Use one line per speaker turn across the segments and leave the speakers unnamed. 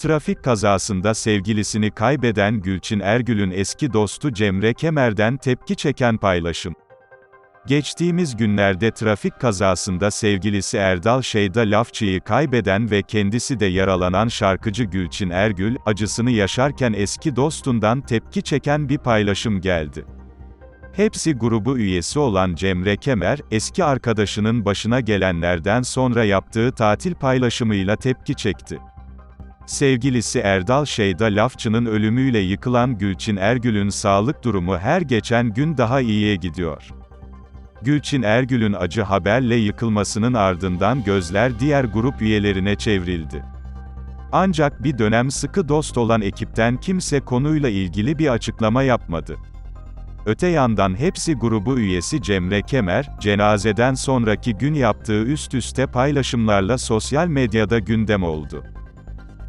Trafik kazasında sevgilisini kaybeden Gülçin Ergül'ün eski dostu Cemre Kemer'den tepki çeken paylaşım. Geçtiğimiz günlerde trafik kazasında sevgilisi Erdal Şeyda Lafçı'yı kaybeden ve kendisi de yaralanan şarkıcı Gülçin Ergül, acısını yaşarken eski dostundan tepki çeken bir paylaşım geldi. Hepsi grubu üyesi olan Cemre Kemer, eski arkadaşının başına gelenlerden sonra yaptığı tatil paylaşımıyla tepki çekti. Sevgilisi Erdal Şeyda Lafçı'nın ölümüyle yıkılan Gülçin Ergül'ün sağlık durumu her geçen gün daha iyiye gidiyor. Gülçin Ergül'ün acı haberle yıkılmasının ardından gözler diğer grup üyelerine çevrildi. Ancak bir dönem sıkı dost olan ekipten kimse konuyla ilgili bir açıklama yapmadı. Öte yandan hepsi grubu üyesi Cemre Kemer, cenazeden sonraki gün yaptığı üst üste paylaşımlarla sosyal medyada gündem oldu.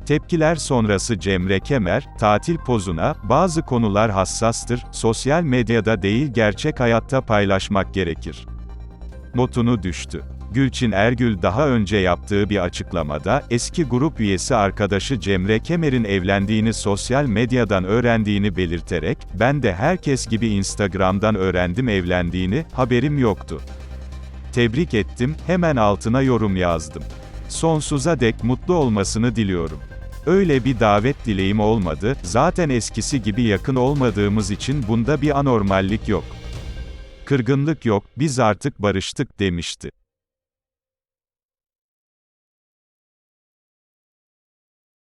Tepkiler sonrası Cemre Kemer, tatil pozuna, bazı konular hassastır, sosyal medyada değil gerçek hayatta paylaşmak gerekir. Notunu düştü. Gülçin Ergül daha önce yaptığı bir açıklamada, eski grup üyesi arkadaşı Cemre Kemer'in evlendiğini sosyal medyadan öğrendiğini belirterek, ben de herkes gibi Instagram'dan öğrendim evlendiğini, haberim yoktu. Tebrik ettim, hemen altına yorum yazdım. Sonsuza dek mutlu olmasını diliyorum. Öyle bir davet dileğim olmadı, zaten eskisi gibi yakın olmadığımız için bunda bir anormallik yok. Kırgınlık yok, biz artık barıştık demişti.